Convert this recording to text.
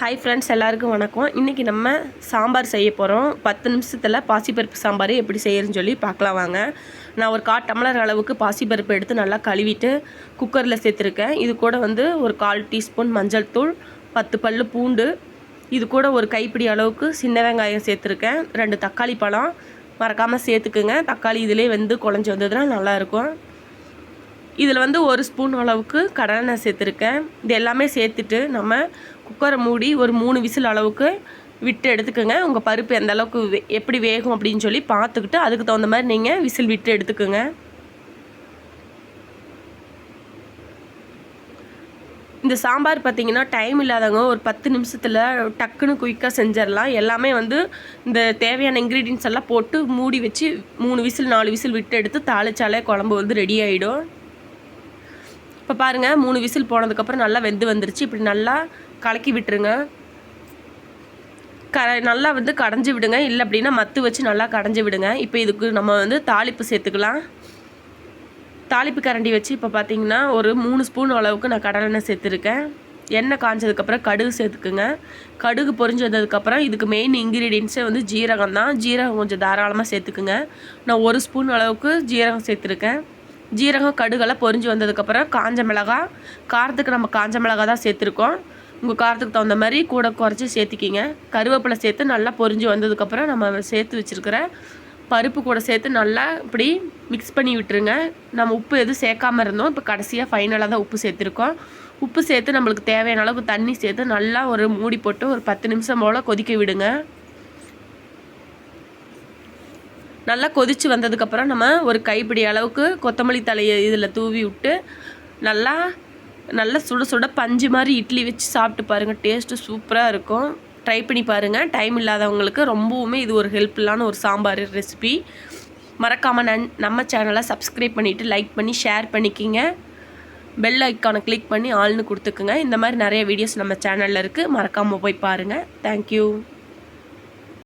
Hi friends எல்லாருக்கும் வணக்கம். இன்றைக்கி நம்ம சாம்பார் செய்ய போகிறோம் பத்து நிமிஷத்தில் பாசிப்பருப்பு சாம்பார் எப்படி செய்யறதுன்னு சொல்லி பார்க்கலாம் வாங்க. நான் ஒரு கால் டம்ளர் அளவுக்கு பாசிப்பருப்பு எடுத்து நல்லா கழுவிட்டு குக்கரில் சேர்த்துருக்கேன். இது கூட வந்து ஒரு கால் டீஸ்பூன் மஞ்சள் தூள் பத்து பல் பூண்டு இது கூட ஒரு கைப்பிடி அளவுக்கு சின்ன வெங்காயம் சேர்த்துருக்கேன். ரெண்டு தக்காளி பழம். மறக்காமல் சேர்த்துக்குங்க. தக்காளி இதிலே வந்து குழஞ்சி வந்ததுன்னா நல்லாயிருக்கும் இதில் வந்து ஒரு ஸ்பூன் அளவுக்கு கடலெண்ணெய் சேர்த்துருக்கேன். இது எல்லாமே சேர்த்துட்டு நம்ம குக்கரை மூடி ஒரு மூணு விசில் அளவுக்கு விட்டு எடுத்துக்கோங்க. உங்கள் பருப்பு எந்த அளவுக்கு வே- எப்படி வேகும் அப்படின்னு சொல்லி பார்த்துக்கிட்டு அதுக்கு தகுந்த மாதிரி நீங்கள் விசில் விட்டு எடுத்துக்கோங்க. இந்த சாம்பார் பார்த்தீங்கன்னா டைம் இல்லாதவங்க ஒரு பத்து நிமிஷத்தில் டக்குன்னு குயிக்காக செஞ்சிடலாம். எல்லாமே வந்து இந்த தேவையான இன்க்ரீடியன்ஸ் எல்லாம் போட்டு மூடி வச்சு மூணு விசில் நாலு விசில் விட்டு எடுத்து தாளிச்சாலே குழம்பு வந்து ரெடி ஆகிடும் இப்போ பாருங்கள் மூணு விசில் போனதுக்கப்புறம் நல்லா வெந்து வந்துருச்சு. இப்படி நல்லா கலக்கி விட்டுருங்க. க நல்லா வந்து கடைஞ்சி விடுங்க. இல்லை அப்படின்னா மத்து வச்சு நல்லா கடைஞ்சி விடுங்க. இப்போ இதுக்கு நம்ம வந்து தாளிப்பு சேர்த்துக்கலாம். தாளிப்பு கரண்டி வச்சு இப்போ பார்த்தீங்கன்னா ஒரு மூணு ஸ்பூன் அளவுக்கு நான் கடலெண்ணெய் சேர்த்துருக்கேன். எண்ணெய் காஞ்சதுக்கப்புறம் கடுகு சேர்த்துக்குங்க. கடுகு பொரிஞ்சு வந்ததுக்கப்புறம் இதுக்கு மெயின் இன்க்ரீடியன்ஸே வந்து ஜீரகம் தான் ஜீரகம் கொஞ்சம் தாராளமாக சேர்த்துக்குங்க. நான் ஒரு ஸ்பூன் அளவுக்கு ஜீரகம் சேர்த்துருக்கேன். ஜீரகம் கடுகெல்லாம் பொரிஞ்சு வந்ததுக்கப்புறம் காஞ்ச மிளகா காரத்துக்கு நம்ம காஞ்ச மிளகா தான் சேர்த்துருக்கோம். உங்கள் காரத்துக்கு தகுந்த மாதிரி கூட குறைச்சி சேர்த்துக்கிங்க. கருவேப்பிலை சேர்த்து நல்லா பொரிஞ்சு வந்ததுக்கப்புறம் நம்ம சேர்த்து வச்சுருக்கிற பருப்பு கூட சேர்த்து நல்லா இப்படி மிக்ஸ் பண்ணி விட்டுருங்க. நம்ம உப்பு எதுவும் சேர்க்காம இருந்தோம். இப்போ கடைசியாக ஃபைனலாக தான் உப்பு சேர்த்துருக்கோம். உப்பு சேர்த்து நம்மளுக்கு தேவையான அளவுக்கு தண்ணி சேர்த்து நல்லா ஒரு மூடி போட்டு ஒரு பத்து நிமிஷம் போல் கொதிக்க விடுங்க. நல்லா கொதித்து வந்ததுக்கப்புறம் நம்ம ஒரு கைப்பிடி அளவுக்கு கொத்தமல்லி தலையை இதில் தூவி விட்டு நல்லா நல்லா சுட சுட பஞ்சு மாதிரி இட்லி வச்சு சாப்பிட்டு பாருங்கள் டேஸ்ட்டு சூப்பராக இருக்கும். ட்ரை பண்ணி பாருங்கள் டைம் இல்லாதவங்களுக்கு ரொம்பவுமே இது ஒரு ஹெல்ப்ஃபுல்லான ஒரு சாம்பார் ரெசிபி. மறக்காமல் நன் நம்ம சேனலை சப்ஸ்கிரைப் பண்ணிவிட்டு லைக் பண்ணி ஷேர் பண்ணிக்கிங்க. பெல் ஐக்கானை கிளிக் பண்ணி ஆள்னு கொடுத்துக்குங்க. இந்த மாதிரி நிறைய வீடியோஸ் நம்ம சேனலில் இருக்குது மறக்காமல் போய் பாருங்கள் தேங்க்யூ